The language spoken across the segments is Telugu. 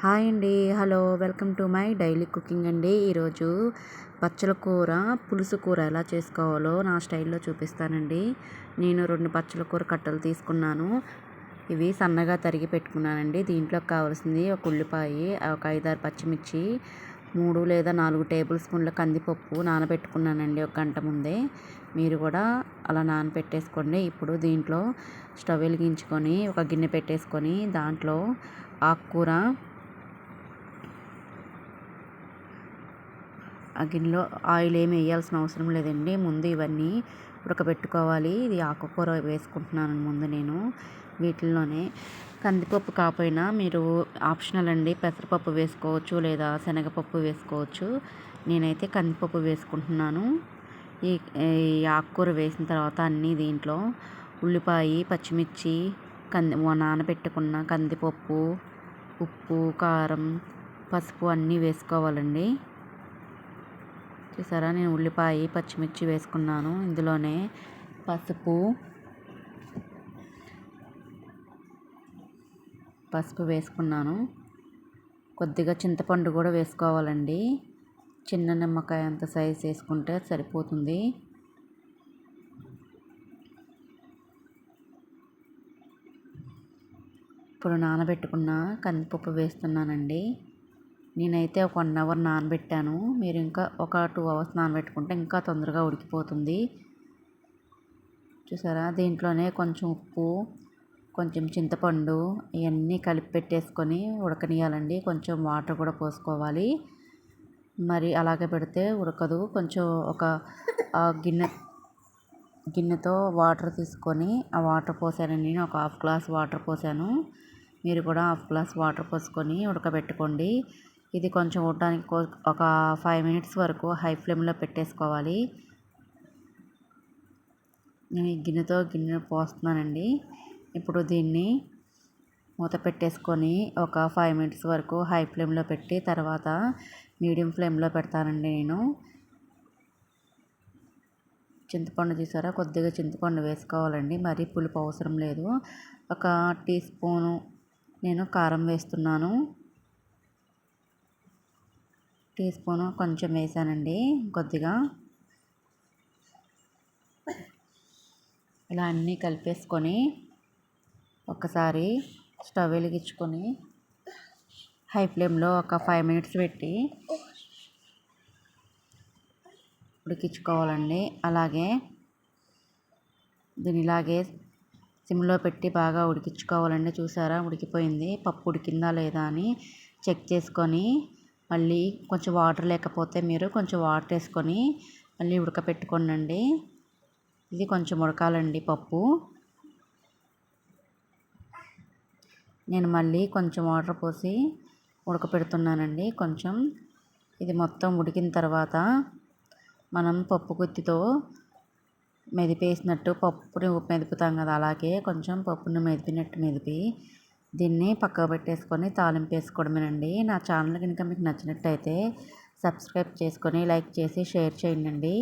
హాయ్ అండి. Hello welcome to my daily cooking అండి. ఈరోజు పచ్చల కూర పులుసు కూర ఎలా చేసుకోవాలో నా స్టైల్లో చూపిస్తానండి. నేను రెండు పచ్చల కూర కట్టలు తీసుకున్నాను. ఇవి సన్నగా తరిగి పెట్టుకున్నానండి. దీంట్లో కావాల్సింది ఒక ఉల్లిపాయ ఒక ఐదారు పచ్చిమిర్చి మూడు లేదా నాలుగు టేబుల్ స్పూన్ల కందిపప్పు నానబెట్టుకున్నానండి ఒక గంట ముందే. మీరు కూడా అలా నానబెట్టేసుకోండి ఇప్పుడు దీంట్లో స్టవ్ వెలిగించుకొని ఒక గిన్నె పెట్టేసుకొని దాంట్లో ఆకుకూర ఆ గిన్నెలో ఆయిల్ ఏమి వేయాల్సిన అవసరం లేదండి. ముందు ఇవన్నీ ఉడకబెట్టుకోవాలి. ఇది ఆకుకూర వేసుకుంటున్నాను ముందు నేను వీటిల్లోనే. కందిపప్పు కాకపోయినా మీరు ఆప్షనల్ అండి. పెసరపప్పు వేసుకోవచ్చు లేదా శనగపప్పు వేసుకోవచ్చు. నేనైతే కందిపప్పు వేసుకుంటున్నాను. ఈ ఆకుకూర వేసిన తర్వాత అన్నీ దీంట్లో ఉల్లిపాయ పచ్చిమిర్చి కంది నానబెట్టుకున్న కందిపప్పు ఉప్పు కారం పసుపు అన్నీ వేసుకోవాలండి. చూసారా? నేను ఉల్లిపాయ పచ్చిమిర్చి వేసుకున్నాను. ఇందులోనే పసుపు పసుపు వేసుకున్నాను. కొద్దిగా చింతపండు కూడా వేసుకోవాలండి. చిన్న నిమ్మకాయ అంత సైజ్ వేసుకుంటే సరిపోతుంది. ఇప్పుడు నానబెట్టుకున్న కందిపప్పు వేస్తున్నానండి. నేనైతే ఒక వన్ అవర్ నానబెట్టాను. మీరు ఇంకా ఒక టూ అవర్స్ నానబెట్టుకుంటే ఇంకా తొందరగా ఉడికిపోతుంది. చూసారా? దీంట్లోనే కొంచెం ఉప్పు కొంచెం చింతపండు ఇవన్నీ కలిపి పెట్టేసుకొని ఉడకనియాలండి కొంచెం వాటర్ కూడా పోసుకోవాలి. మరి అలాగే పెడితే ఉడకదు. కొంచెం ఒక గిన్నె గిన్నెతో వాటర్ తీసుకొని ఆ వాటర్ పోసాను. నేను ఒక హాఫ్ గ్లాస్ వాటర్ పోసాను. మీరు కూడా హాఫ్ గ్లాస్ వాటర్ పోసుకొని ఉడకబెట్టుకోండి. ఇది కొంచెం ఉడటానికి ఒక ఫైవ్ మినిట్స్ వరకు హై ఫ్లేమ్లో పెట్టేసుకోవాలి. నేను ఈ గిన్నెతో గిన్నె పోస్తున్నానండి. ఇప్పుడు దీన్ని మూత పెట్టేసుకొని ఒక ఫైవ్ మినిట్స్ వరకు హై ఫ్లేమ్లో పెట్టి తర్వాత మీడియం ఫ్లేమ్లో పెడతానండి నేను. చింతపండు చూసారా కొద్దిగా చింతపండు వేసుకోవాలండి. మరీ పులుపు అవసరం లేదు. ఒక టీ స్పూను నేను కారం వేస్తున్నాను. టీ స్పూన్ కొంచెం వేసానండి కొద్దిగా. ఇలా అన్నీ కలిపేసుకొని ఒకసారి స్టవ్ వెలిగించుకొని హై ఫ్లేమ్లో ఒక ఫైవ్ మినిట్స్ పెట్టి ఉడికించుకోవాలండి. అలాగే దీని ఇలాగే సిమ్లో పెట్టి బాగా ఉడికించుకోవాలండి. చూసారా? ఉడికిపోయింది. పప్పు ఉడికిందా లేదా అని చెక్ చేసుకొని మళ్ళీ కొంచెం వాటర్ లేకపోతే మీరు కొంచెం వాటర్ వేసుకొని మళ్ళీ ఉడకపెట్టుకోనండి. ఇది కొంచెం ఉడకాలండి పప్పు. నేను మళ్ళీ కొంచెం వాటర్ పోసి ఉడకపెడుతున్నానండి కొంచెం. ఇది మొత్తం ఉడికిన తర్వాత మనం పప్పు గుత్తితో మెదిపేసినట్టు పప్పుని మెదుపుతాం కదా అలాగే కొంచెం పప్పుని మెదిపినట్టు మెదిపి దీన్ని పక్కకు పెట్టేసుకొని తాలింపు వేసుకోవడమేనండి. నా ఛానల్ కనుక మీకు నచ్చినట్టయితే సబ్స్క్రైబ్ చేసుకొని లైక్ చేసి షేర్ చేయండి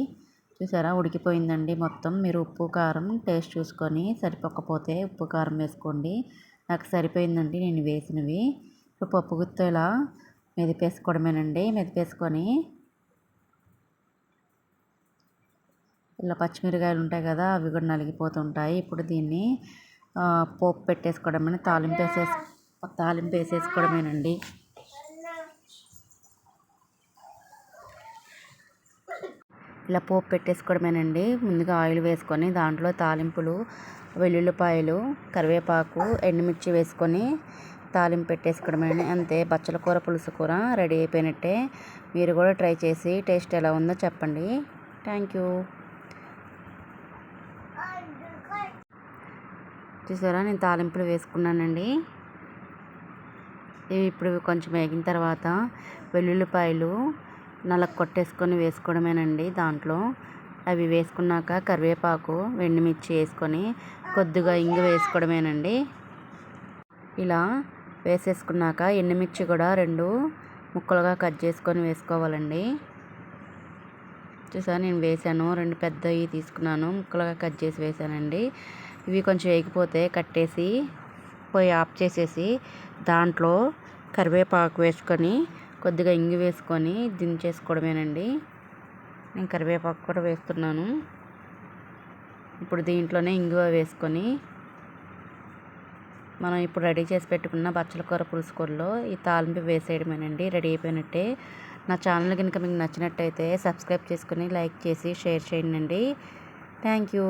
చూసారా? ఉడికిపోయిందండి మొత్తం. మీరు ఉప్పు కారం టేస్ట్ చూసుకొని సరిపోకపోతే ఉప్పు కారం వేసుకోండి. నాకు సరిపోయిందండి నేను వేసినవి. ఇప్పుడు పప్పు గుత్త ఇలా మెదిపేసుకోవడమేనండి. మెదిపేసుకొని ఇలా పచ్చిమిరకాయలు ఉంటాయి కదా అవి కూడా నలిగిపోతుంటాయి. ఇప్పుడు దీన్ని పోపు పెట్టేసుకోవడమే తాలింపు వేసేసి తాలింపు వేసేసుకోవడమేనండి. ఇలా పోపు పెట్టేసుకోవడమేనండి. ముందుగా ఆయిల్ వేసుకొని దాంట్లో తాలింపులు వెల్లుల్లిపాయలు కరివేపాకు ఎండుమిర్చి వేసుకొని తాలింపు పెట్టేసుకోవడమే అంతే బచ్చల కూర పులుసు కూర రెడీ అయిపోయినట్టే. మీరు కూడా ట్రై చేసి టేస్ట్ ఎలా ఉందో చెప్పండి. Thank you. చూసారా? నేను తాలింపులు వేసుకున్నానండి. ఇవి ఇప్పుడు కొంచెం వేగిన తర్వాత వెల్లుల్లిపాయలు నల్ల కొట్టేసుకొని వేసుకోవడమేనండి దాంట్లో. అవి వేసుకున్నాక కరివేపాకు ఎండుమిర్చి వేసుకొని కొద్దిగా ఇంగు వేసుకోవడమేనండి. ఇలా వేసేసుకున్నాక ఎండుమిర్చి కూడా రెండు ముక్కలుగా కట్ చేసుకొని వేసుకోవాలండి. చూసా నేను వేసాను. రెండు పెద్దవి తీసుకున్నాను. ముక్కలుగా కట్ చేసి వేసానండి. ఇవి కొంచెం వేగిపోతే కట్టేసి పొయ్యి ఆఫ్ చేసేసి దాంట్లో కరివేపాకు వేసుకొని కొద్దిగా ఇంగి వేసుకొని దించేసుకోవడమేనండి. నేను కరివేపాకు కూడా వేస్తున్నాను. ఇప్పుడు దీంట్లోనే ఇంగువ వేసుకొని మనం ఇప్పుడు రెడీ చేసి పెట్టుకున్న బచ్చల కూర పులుసు కూరలో ఈ తాలింపు వేసేయడమేనండి. రెడీ అయిపోయినట్టే. నా ఛానల్ కనుక మీకు నచ్చినట్టయితే సబ్స్క్రైబ్ చేసుకుని లైక్ చేసి షేర్ చేయండి. Thank you.